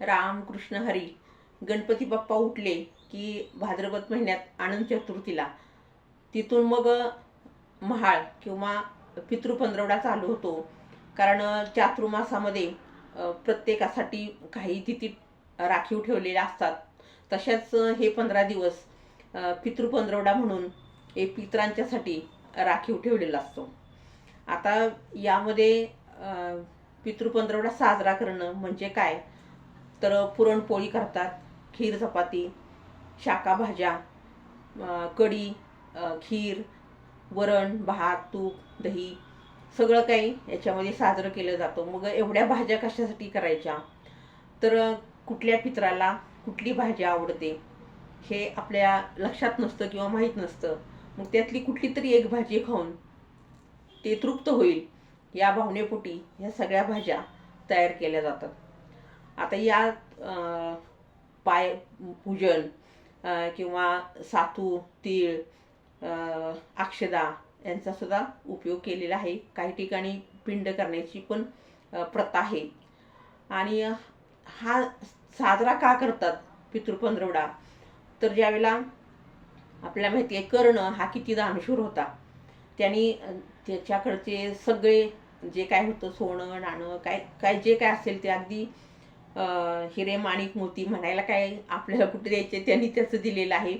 राम कृष्ण हरी गणपती बाप्पा उठले की भाद्रपद महिन्यात आनंद चतुर्थीला. तिथून मग महाळ किंवा पितृपंधरवडा चालू होतो. कारण चातुर्मासामध्ये प्रत्येकासाठी काही तिथी राखीव ठेवलेल्या असतात. तशाच हे पंधरा दिवस पितृपंधरवडा म्हणून हे पितरांच्यासाठी राखीव ठेवलेला असतो. आता यामध्ये पितृपंधरवडा साजरा करणं म्हणजे काय? तर पुरणपोळी करतात खीर चपाती शाका भाज्या कढी खीर वरण भात तूप दही सगळं काही याच्यामध्ये साजरं केलं जातं. मग एवढ्या भाज्या कशासाठी करायच्या? तर कुठल्या पित्राला कुठली भाजी आवडते हे आपल्या लक्षात नसतं किंवा माहीत नसतं. मग त्यातली कुठली तरी एक भाजी खाऊन ते तृप्त होईल. या भावनेपोटी ह्या सगळ्या भाज्या तयार केल्या जातात. आता या पाय पूजन किंवा सातू तीळ अक्षदा यांचा सुद्धा उपयोग केलेला आहे. काही ठिकाणी पिंड करण्याची पण प्रथा आहे. आणि हा साजरा का करतात पितृपंधरवडा तर ज्यावेळेला आपल्याला माहिती आहे कर्ण हा किती दानशूर होता. त्यांनी त्याच्याकडचे सगळे जे काय होतं सोनं नाणं काय काय जे काय असेल ते अगदी हिरे माणिक मोती म्हणायला काय आपल्याला कुठे द्यायचे त्यांनी त्याचं दिलेलं आहे.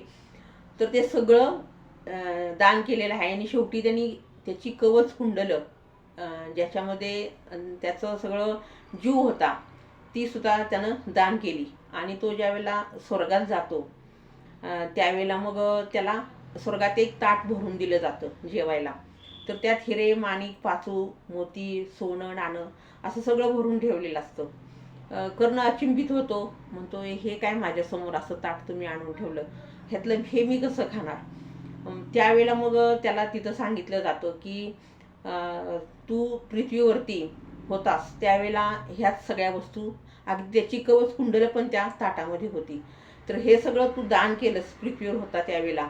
तर ते सगळं दान केलेलं आहे आणि शेवटी त्यांनी त्याची कवच कुंडलं ज्याच्यामध्ये त्याचं सगळं जीव होता ती सुद्धा त्यानं दान केली. आणि तो ज्यावेळेला स्वर्गात जातो त्यावेळेला मग त्याला स्वर्गात एक ताट भरून दिलं जातं जेवायला. तर त्यात हिरे माणिक पाचू मोती सोनं नाणं असं सगळं भरून ठेवलेलं असतं. कर्ण अचिंबित होतो. म्हणतो हे काय माझ्यासमोर असं ताट तुम्ही आणून ठेवलं? ह्यातलं हे मी कसं खाणार? त्यावेळेला मग त्याला तिथं सांगितलं जातं की तू पृथ्वीवरती होतास. त्यावेळेला ह्याच सगळ्या वस्तू अगदी त्याची कवच कुंडलं पण त्या ताटामध्ये होती. तर हे सगळं तू दान केलंस पृथ्वीवर होता त्यावेळेला.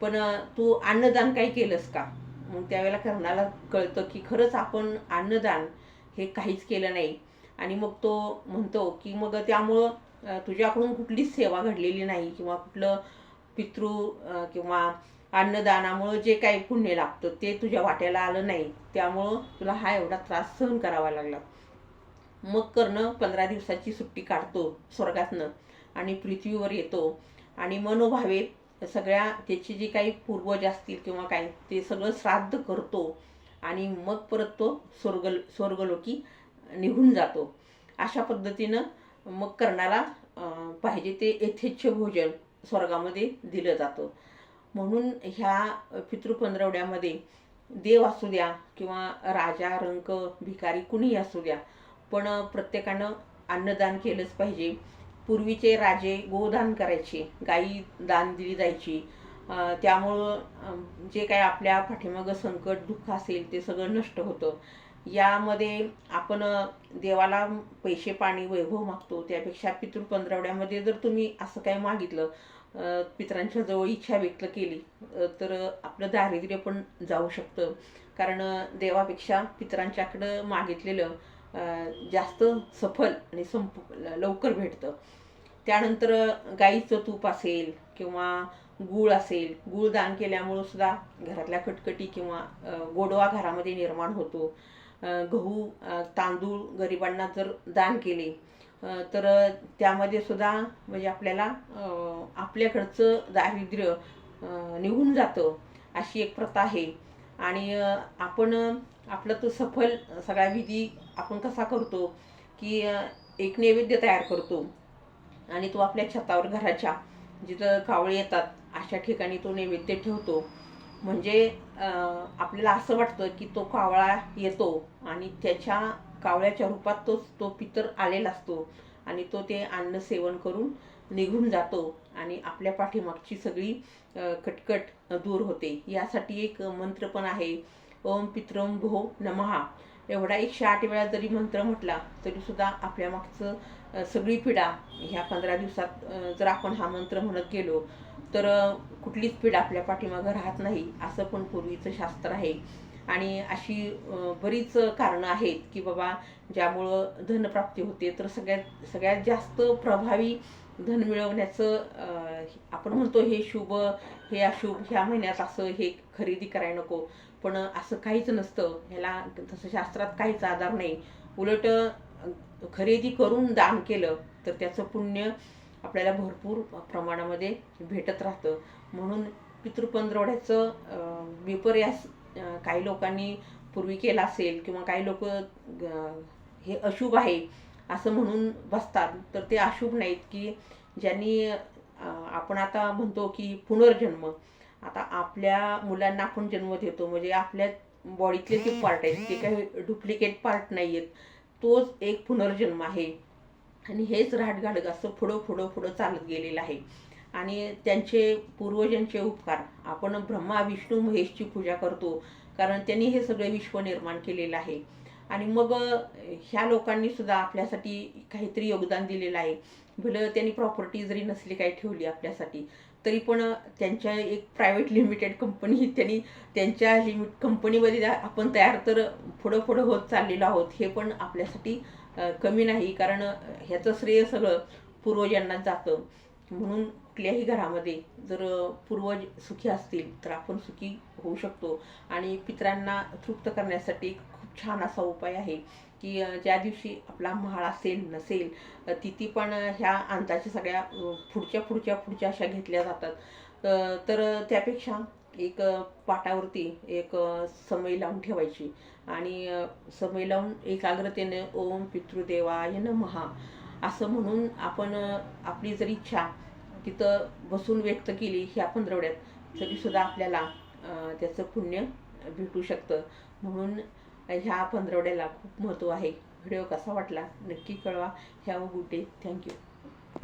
पण तू अन्नदान काही केलंस का? मग त्यावेळेला कर्णाला कळतं की खरंच आपण अन्नदान हे काहीच केलं नाही. आणि मग तो म्हणतो की मग त्यामुळं तुझ्याकडून कुठलीच सेवा घडलेली नाही किंवा कुठलं पितृ किंवा अन्नदानामुळं जे काही पुण्य लागतं ते तुझ्या वाट्याला आलं नाही. त्यामुळं तुला हा एवढा त्रास सहन करावा लागला. मग कर्ण पंधरा दिवसाची सुट्टी काढतो स्वर्गातनं आणि पृथ्वीवर येतो. आणि मनोभावे सगळ्या त्याची जी काही पूर्वज असतील किंवा काय ते सगळं श्राद्ध करतो. आणि मग परत तो स्वर्ग स्वर्गलोकी निघून जातो. अशा पद्धतीनं मग कर्णाला पाहिजे ते यथेच्छ भोजन स्वर्गामध्ये दिलं जातं. म्हणून ह्या पितृपंधरवड्यामध्ये देव असू द्या किंवा राजा रंक भिकारी कुणीही असू द्या पण प्रत्येकानं अन्नदान केलंच पाहिजे. पूर्वीचे राजे गोदान करायचे गाई दान दिली जायची. त्यामुळं जे काय आपल्या पाठीमागं संकट दुःख असेल ते सगळं नष्ट होतं. यामध्ये आपण देवाला पैसे पाणी वैभव मागतो त्यापेक्षा पितृ पंधरवड्यामध्ये जर तुम्ही असं काही मागितलं पितरांच्या जवळ इच्छा व्यक्त केली तर आपलं दारिद्र्य पण जाऊ शकतं. कारण देवापेक्षा पितरांच्याकडं मागितलेलं जास्त सफल आणि संप लवकर भेटतं. त्यानंतर गाईचं तूप असेल किंवा गूळ असेल गूळ दान केल्यामुळं सुद्धा घरातल्या कटकटी किंवा गोडवा घरामध्ये निर्माण होतो. गहू तांदूळ गरिबांना जर दान केले तर त्यामध्ये सुद्धा म्हणजे आपल्याला आपल्याकडचं दारिद्र्य निघून जातं अशी एक प्रथा आहे. आणि आपण आपलं तो सफल सगळा विधी आपण कसा करतो की एक नैवेद्य तयार करतो आणि तो आपल्या छतावर घराच्या जिथं कावळे येतात अशा ठिकाणी तो नैवेद्य ठेवतो. म्हणजे आपल्याला असं वाटतं की तो कावळा येतो आणि त्याच्या कावळ्याच्या रूपात तो तो पितर आलेला असतो आणि तो ते अन्न सेवन करून निघून जातो आणि आपल्या पाठीमागची सगळी कटकट दूर होते. यासाठी एक मंत्र पण आहे ओम पित्रम भो नमहा एवढा एकशे आठ वेळा जरी मंत्र म्हटला तरी सुद्धा आपल्या मागचं सगळी पिढा ह्या पंधरा दिवसात जर आपण हा मंत्र म्हणत गेलो तर कुठली कुठलीच आपल्या पाठीमागं राहत नाही असं पण पूर्वीचं शास्त्र आहे. आणि अशी बरीच कारणं आहेत की बाबा ज्यामुळं धनप्राप्ती होते. तर सगळ्यात सगळ्यात जास्त प्रभावी धन मिळवण्याचं आपण म्हणतो हे शुभ हे अशुभ ह्या महिन्यात असं हे खरेदी करायला नको. पण असं काहीच नसतं. ह्याला तसं शास्त्रात काहीच आधार नाही. उलट खरेदी करून दान केलं तर त्याचं पुण्य आपल्याला भरपूर प्रमाणामध्ये भेटत राहतं. म्हणून पितृपंधरवड्याचं विपर्यास काही लोकांनी पूर्वी केला असेल किंवा काही लोक हे अशुभ आहे असं म्हणून बसतात. तर ते अशुभ नाहीत की ज्यांनी आपण आता म्हणतो की पुनर्जन्म. आता आपल्या मुलांना आपण जन्म देतो. म्हणजे आपल्या बॉडीतले जे पार्ट आहेत ते काही डुप्लिकेट पार्ट नाही आहेत तोच एक पुनर्जन्म आहे. आणि हेच राहटगाडग असं पुढं पुढं पुढं चालत गेलेलं आहे. आणि त्यांचे पूर्वजांचे उपकार आपण ब्रह्मा विष्णू महेशची पूजा करतो कारण त्यांनी हे सगळे विश्व निर्माण केलेलं आहे. आणि मग ह्या लोकांनी सुद्धा आपल्यासाठी काहीतरी योगदान दिलेलं आहे. भलं त्यांनी प्रॉपर्टी जरी नसली काही ठेवली आपल्यासाठी तरी पण त्यांच्या एक प्रायव्हेट लिमिटेड कंपनी त्यांनी त्यांच्या लिमिट कंपनीमध्ये आपण तयार तर पुढं पुढं होत चाललेलो आहोत हे पण आपल्यासाठी कमी नाही कारण ह्याचं श्रेय सगळं पूर्वजांना जातं. म्हणून कुठल्याही घरामध्ये जर पूर्वज सुखी असतील तर आपण सुखी होऊ शकतो. आणि पितरांना तृप्त करण्यासाठी खूप छान असा उपाय आहे की ज्या दिवशी आपला महाळ असेल नसेल तिथे तिथी पण ह्या अंताच्या सगळ्या पुढच्या पुढच्या पुढच्या अशा घेतल्या जातात. तर त्यापेक्षा एक पाटावरती एक समई लावून ठेवायची. आणि समय समई लावून एकाग्रतेने ओम पितृदेवाय नमहा. असं म्हणून आपण आपली जर इच्छा तिथं बसून व्यक्त केली ह्या पंधरवड्यात तरीसुद्धा आपल्याला त्याचं पुण्य भेटू शकतं. म्हणून ह्या पंधरवड्याला खूप महत्त्व आहे. व्हिडिओ कसा वाटला नक्की कळवा. ह्या गुड डे थँक्यू.